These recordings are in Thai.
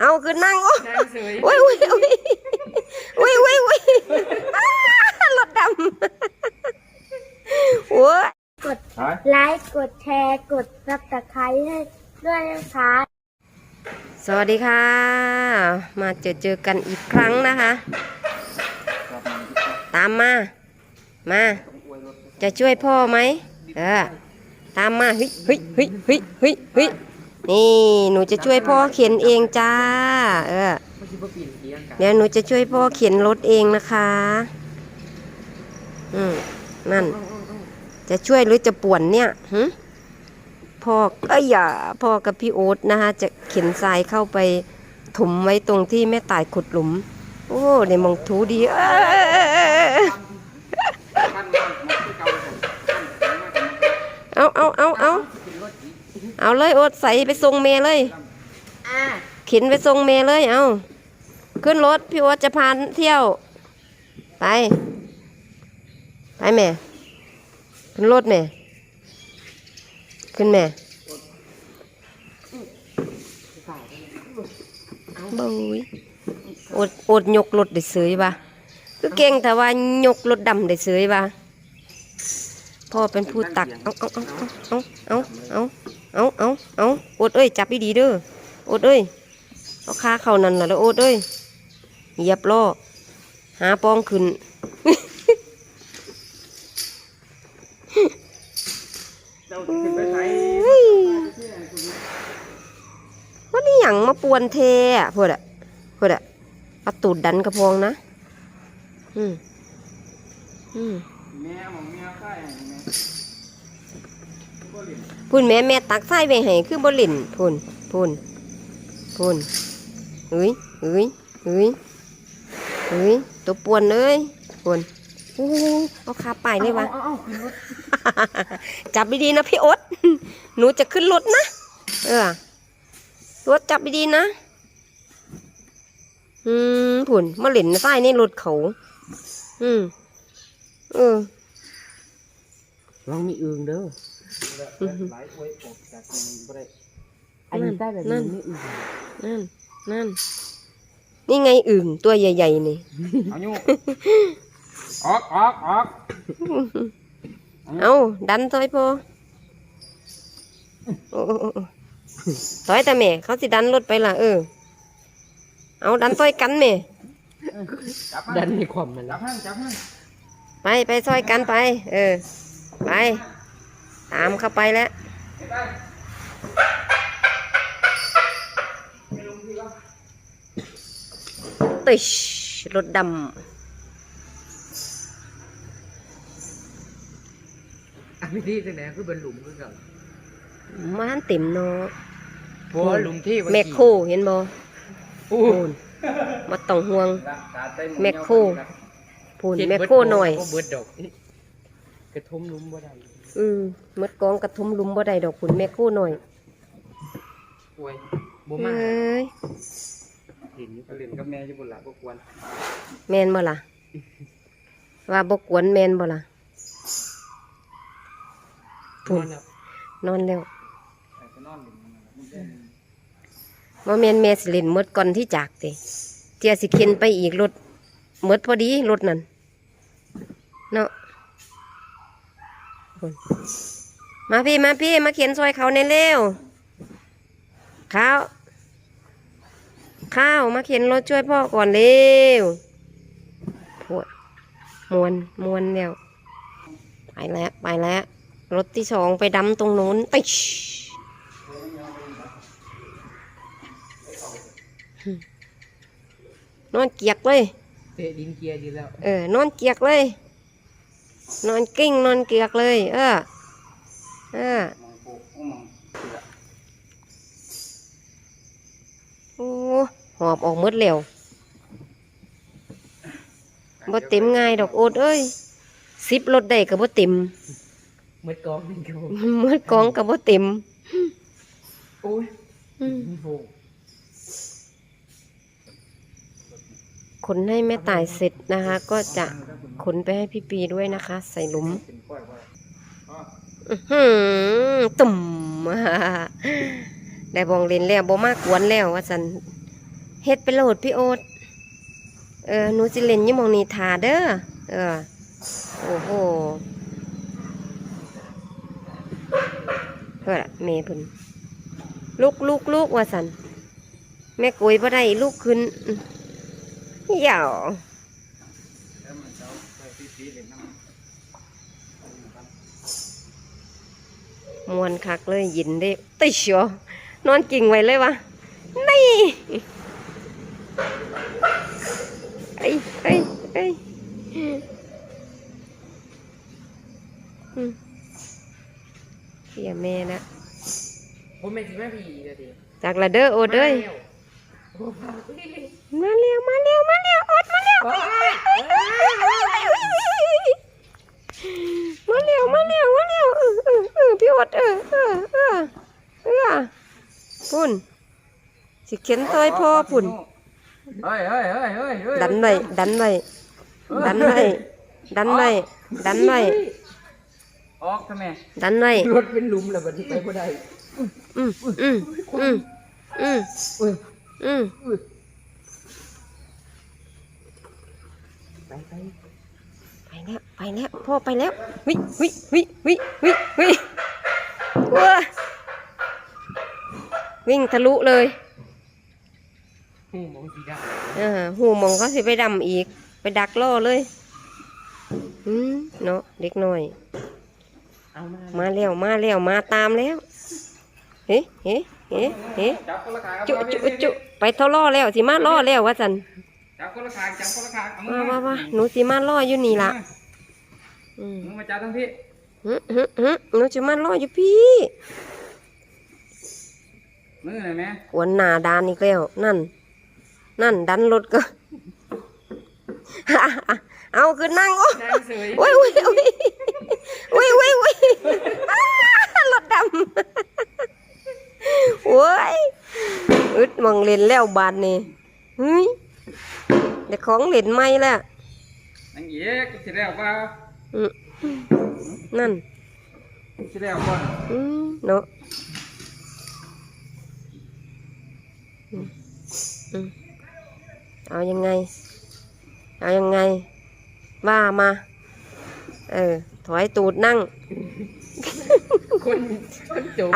เอาขึ้นนั่งโอ้นั่งเฉยโอ้ยโอ้ยโอ้ยโอ้ยโอ้ยโอ้ยอ้ารถดำโอ้ยกดไลค์กดแชร์กดซับสไครต์ให้ด้วยนะคะสวัสดีค่ะ มาเจอเจอกันอีกครั้งนะคะ ตามมา มา จะช่วยพ่อไหมเออตามมาเฮ้ยเฮ้ยเฮ้ยเฮ้ยเฮ้ยเฮ้ย นี่หนูจะช่วยพ่อเข็นเองจ้า เออเมื่อกี้พ่อปีนเกียงกันเดี๋ยวหนูจะช่วยพ่อเข็นรถเองนะคะ อืมนั่น จะช่วยหรือจะป่วนเนี่ยหึพ่อเอ้ยอย่าพ่อกับพี่โอ๊ตนะคะจะเข็นทรายเข้าไปถมไว้ตรงที่แม่ตายขุดหลุม โอ้ในมองทูดีเอ้ย เอาเอาเอาเอาเอาเลยโอ๊ตใส่ไปส่งเมย์เลยอ่าเข็นไปส่งเมย์เลยเอาขึ้นรถพี่โอ๊ตจะพาเที่ยว ไป ไปแม่ขึ้นรถแม่ขึ้นแม่บุยอดอดยกรถได้เสยบ่ะคือเก่งแต่ว่ายกรถดำได้เสยบ่ะ พ่อเป็นผู้ตัก เอาเอาเอาเอาเอาเอาเอาเอาเอาอดเอ้ย จับดีๆเด้ออดเอ้ย เอาขาเข้านั่นล่ะแล้วอดเอ้ยเหยียบล้อหาปองขึ้น เจ้าขึ้นไปใช้เฮ้ยว่านี่หยังมาปวนเทอะพูดอะพูดอะเอาตูดดันกระพองนะ อืมอืมแม่ของ พูนแม่แม่ตักไส้ไปให้คือบ่เล่นพูนพูนพูนเฮ้ยเฮ้ยเฮ้ยเฮ้ยตัวปวนเลยพูนโอ้โหเอาขาไปเลยวะเอาเอาขึ้นรถจับดีๆนะพี่โอ๊ตหนูจะขึ้นรถนะ เออรถจับดีๆนะ อืมผุนมาเล่นใต้ในรถเขา อืมเออ ลองมีอึงเด้อหลายอวยออกจากมันบ่ได้อันนี้ได้แบบนี้มีอึงนั่นนั่นนี่ไงอึ่งตัวใหญ่ๆนี่เอาอยู่ออกออกออกเอาดันถอยพอโอ้โอ้โอ้โอ้ถอยแต่แม่ เขาสิดันรถไปล่ะเออ เอาดันถอยกันแม่จับดันในความมันจับห้างจับห้างไปไปซอยกันไป เออ ไป ตามเข้าไปแล้วติชรถดอันนี้ที่ไหนคือเป็นหลุมคือกันำมาทันเต็มเนาะเพราะหลุมที่แมคโครเห็นบ่อู้พูนมาต้องห่วงแมคโครพูนแมคโครหน่อยเบิดดอ กกระทมหลุมบ่ได้อืมมดกองกระทุมลุมบ่ได้ดอกคุณแม่คู่หน่อยป่วยบ่เอมา้ยเห็นก็เล่นกับแม่อยู่บนหลังบ่ควรแมนบ่ล่ะ ว่าบกวนแมนบ่ล่ะนอนแล้วนอนแล้วไปนอนอยู่มันเป็นว่าแมนแม่สิเล่นหมดก่อนที่จากติเทียสิเข็นไปอีกรถหมดพอดีรถนั่นเนาะพุ่น มาพี่มาพี่มาเขียนซอยเขาในเร็วข้าวข้าวมาเขียนรถช่วยพ่อก่อนเร็วปวดมวนมวนแล้วไปแล้วไปแล้ว รถที่สองไปดำตรงโน้นติชนอนเกียกเลย เตะดินเกียร์ดีแล้ว เออนอนเกียกเลย นอนกิ้งนอนเกียกเลย เออ เออมองโปกมองโอ้หอบออกหมดแล้วบ่เต็มง่ายดอกโอดเอ้ยสิบรถได้ก็บ่เต็มมืดกองนี่ครับหมดกองก็บ่เต็มโอ้ย อืม โห ขนให้แม่ตายเสร็จนะคะ ก็จะขนไปให้พี่ปีด้วยนะคะ ใส่หลุมตุ่มได้บองเล่นแล้วบ่มากวนแล้วว่าสันเฮ็ดไปโหลดพี่โอ๊ตเออหนูสิเล่นยี่มองนีทาเด้อเออโอ้โหเพื่อละแม่เพิ่นลูกลูกลูกว่าสันแม่กุยบ่ได้ลูกขึ้น อื้อยาวแล้วมันเจ้าไปปีๆเล่นน้ำมวนคักเลยยินได้ติเชียวนอนกิ่งไว้เลยวะนี่ไอ้ไอ้ไอ้อืมเสียแม่นะผมไม่สิแม่พี่เลยดิจากละเด้อโอดเอ้ย มาเร็วมาเร็วมาเร็วอดมาเร็วมาเร็วมาเร็วมาเร็วเออเออเออพี่อดเออเออเออเออพุ่นสิเข็นต้อยพ่อพุ่นเฮ้ยเฮ้ยเฮ้ยเฮ้ยเฮ้ยดันไว้ดันไว้ดันไว้ดันไว้ดันไว้ออกทำไมดันไว้รถเป็นหลุมแล้วบัดนี้ไปบ่ได้อืมอืมอืมอืมเอ้ยอืมเอ้ยไปไปไปแล้วไปแล้วพ่อไปแล้ว วิวิวิวิวิวิว้าวิ่งทะลุเลยหูมองสีดเออหูมองเขาสิไปดำอีก ไปดักล่อเลยอืมเนาะเด็กน้อยำเอามามาแล้วมาแล้วมาตามแล้ว เฮ้เฮ้เฮ้เฮ้จับคนละขางจุจุจุ ไปเท่าล่อแล้วสิมาล่อแล้วว่าสันจับคนละขางจับคนละขางเอามืว่าอว่าว่าหนูสิมาล่ออยู่นี่ล่ะอืมมือมาจับทั้งพี่ฮึฮึฮึหนูสิมาล่ออยู่พี่ มือหน่อยไหมขวนหนาดานอีกแล้วนั่น นั่นดันรถก็ เอาคือนั่งโอ้แดงเสยโอ้ยโอ้ยโอ้ยโอ้ยโอ้ยโอ้ยอ้ารถดำโอ้ย อึดมองเล่นแล้วบาดนี่เฮ้ยเด็กของเล่นไม่ล้วนังเอ๋กสิแล้วว่านั่นสิแล้วก่อนอืมเนาะเอายังไง เอายังไง ว่ามา เออ ถอยตูดนั่ง คนคนโจม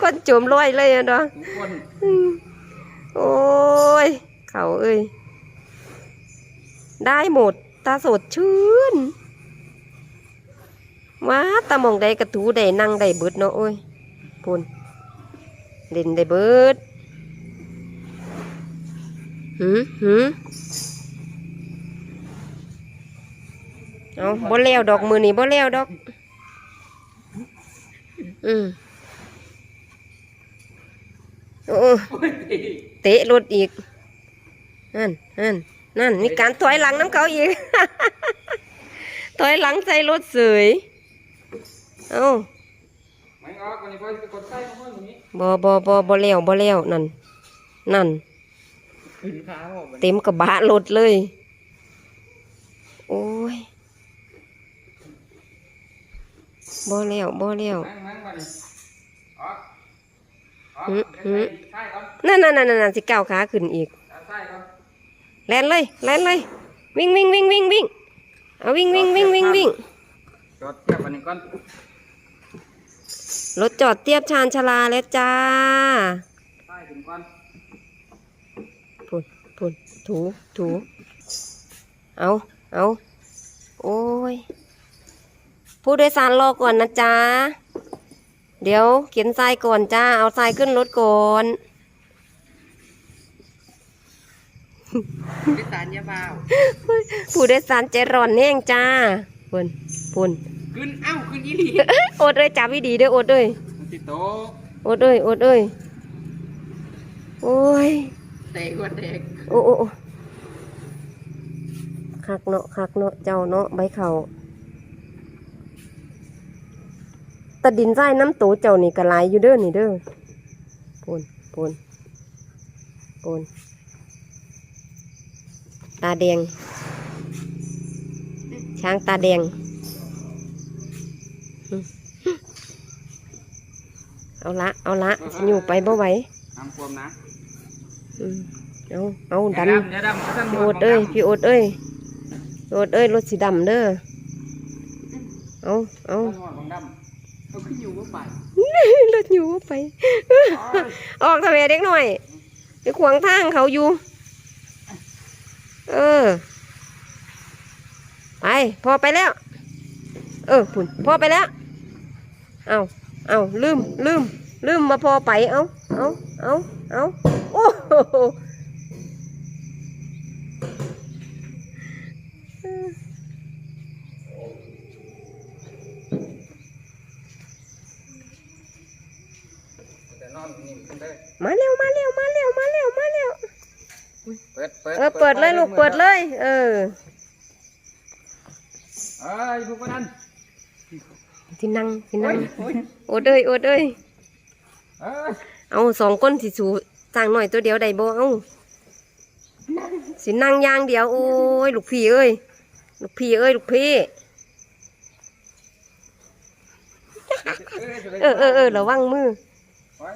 คนจุ่มลอยเลยอะเนาะทุกคนอืมโอ้ย เขาเอ้ย ได้หมด ตาสดชื่นว้าตามองได้กระถูได้นั่งได้เบิดเนาะโอ้ยพูนเล่นได้เบิดหืมหืมเอาบ่แล้วดอกมือนี่บ่แล้วดอก อืม โอ้เตะรถอีกนั่นนั่นนั่นมีการถอยหลังน้ำเขาอีก ถอยหลังใส่รถเสยเอ้าไม่ออกวันนี้พอบ่องมันตรงนี้บอบอบอบอแล้วบอแล้วนั่น นั่น เต็มกระบะรถเลย โอ้ยบอแล้วบอแล้ว นั่งนั่งมาดิออก ออกหืมหืมใช่ก่อนนั่นนั่นนั่นนั่นสิก้าวขาขึ้นอีกเอาใช่ก่อนแล่นเลยแล่นเลย วิ่งวิ่งวิ่งวิ่งวิ่งเอาวิ่งวิ่งวิ่งวิ่งวิ่งจอดเทียบอันนี้ก่อนรถจอดเทียบชานชาลาแล้วจ้าใช่ถึงก่อนพุ่นพุ่นถูถูเอาเอาโอ้ยผู้โดยสารรอก่อนนะจ๊ะ เดี๋ยวเขียนทรายก่อนจ้า เอาทรายขึ้นรถก่อนพิสานยาบ้าวผู้โดยสารใจร้อนแห้งจ้าพุ่นพุ่นขึ้นเอ้าขึ้นอีหลีโอดเอ้ยจับวิดีเด้อโอดเอ้ยมันติดโตะโอดเอ้ยโอดเอ้ยโอ้ยเตะหัวเด็กโอ้โอ้โอ้คักเนาะคักเนาะเจ้าเนาะใบเขา ตะดินใต้น้ำโตเจ้านี่กระไรอยู่เด้อนี่เด้อปูนปูนปูนตาแดง ช้างตาแดงอืมเอาละ เอาละสิอยู่ไปบ่ไหวน้ำความนะอืมเอาเอาดันอย่าอย่าดำเอาตั้งพี่โอดเอ้ย พี่โอดเอ้ยพี่โอดเอ้ย รถสีดำเด้อ เอาเอา เอาขึ้นอยู่ว่าไปรถอยู่ว่าไป ออกทำไมเด็กหน่อยไปขวางทางเขาอยู่ เออ ไป พอไปแล้ว เออพุ่นพอไปแล้ว เอาเอาลืมลืมลืมมาพอไป เอาเอาเอาเอาโอ้โห แต่นอนนิ่มขึ้นเลย มาเร็วมาเร็วมาเร็วมาเร็วมาเร็ว เปิดเปิด เออเปิดเลยลู กเปิดเลย เออเอ้ยพวกนั้นที่นั่งที่นั่งโอ้ยโอดเอ้ยโอดเอ้ยเอ้ยเอาสองก้นสิสูสร้างหน่อยตัวเดียวได้บ่เอาสินั่งอย่างเดียวโอ้ยลูกพี่เอ้ยลูกพี่เอ้ยลูกพี่เออเออเออระวังมือไว้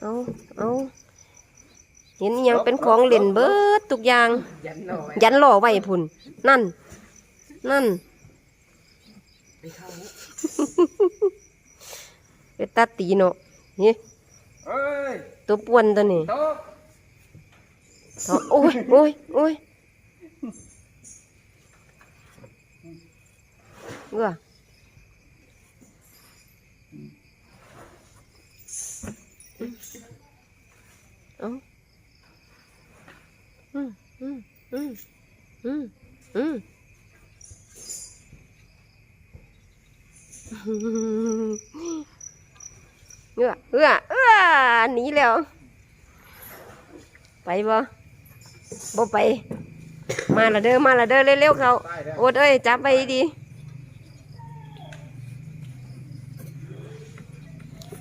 เอาเอา เห็นอิหยังเป็นของเล่นเบิดทุกอย่าง ยันหน่อยยันหล่อไว้พุ่น นั่น นั่นไปเข้าเป็นตาตีเนาะนี่เอ้ยตัวป่วนตัวนี้โต๊ะเถาะโอ้ยโอ้ยโอ้ยเบื่อเอาอืมอืมอืม อืมอืมเอื้อเอื้อเอื้อหนีแล้ว ไปบ่บ่ไป มาละเด้อ มาละเด้อ เร็วๆเขาใต้เด้อโอดเอ้ย จับไปดี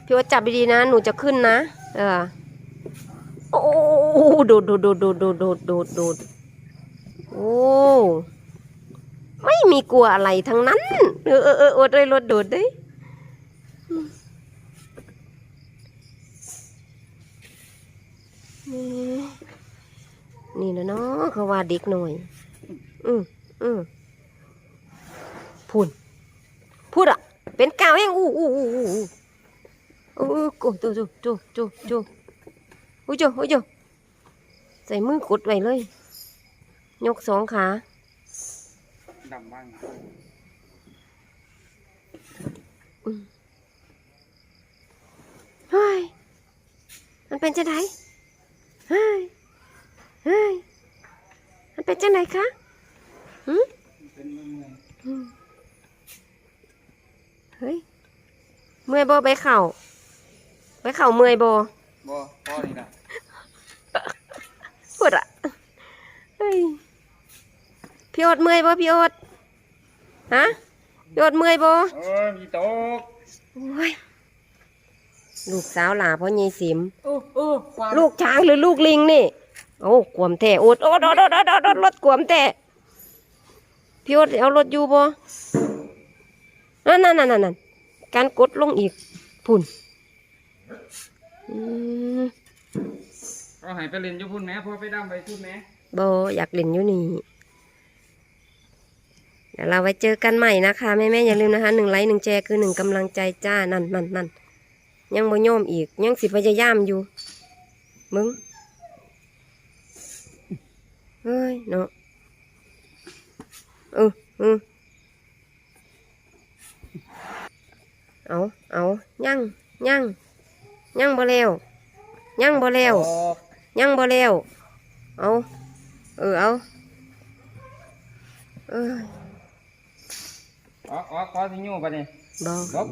พี่โอดจับดีๆนะ หนูจะขึ้นนะ เออ โอ้โดดโดดโดดโดดโดดโดดโดด โอ้ไม่มีกลัวอะไรทั้งนั้น เออเออเออโอดเอ้ยรถโดดเด้ยนี่นี่นะเนาะเขาว่าเด็กหน่อย อืมอืมพูดพูดอะ เป็นกาวแห้งอู้อู้อู้อู้อู้โอ้โอ้โจโจโจโจโจโอ้โจโอ้ยโจใส่มือกดไว้เลย ยกสองขาดำบ้างเฮ้ย มันเป็นจะไหนเฮ้ย เฮ้ย มันเป็นจะไหนคะหืมเป็นเมื่อยอืมเฮ้ย เมื่อยบ่ไปเข่า ไปเข่าเมื่อยบ่ๆบ่พ่อนี่นะ พูดอะ เฮ้ย พี่โอดเมื่อยบ่พี่โอดฮะพี่โอดเมื่อยบ่เอ้ยมีโต๊ะโอ้ยลูกสาวหลาพ่อใหญ่สิมโอ้โอ้ความลูกช้างหรือลูกลิงนี่โอ้กวมแท้โอดโอดโอดโอดโอดโอดโอดรถกวมแท้พี่โอดเอารถอยู่บ่นั่นนั่นนั่นนั่นการกดลงอีกพุ่นอืมเอาใหายไปเล่นอยู่พุ่นแหม่พอไปดำไปพุ่นแหม่บ่อยากเล่นอยู่นี่ เดี๋ยวเราไว้เจอกันใหม่นะคะแม่แม่อย่าลืมนะคะหนึ่งไลค์หนึ่งแชร์คือหนึ่งกำลังใจจ้านั่นนั่นนั่นยังบ่ยมอีก ยังสิพยายามอยู่ มึงเฮ้ยเนาะเออเออเอาเอายังยังยังบ่แล้วยังบ่แล้วยังบ่แล้วเอาเออเอาเออ อ๋ออ๋อขอสิโย่ไปนี่บ่ลบ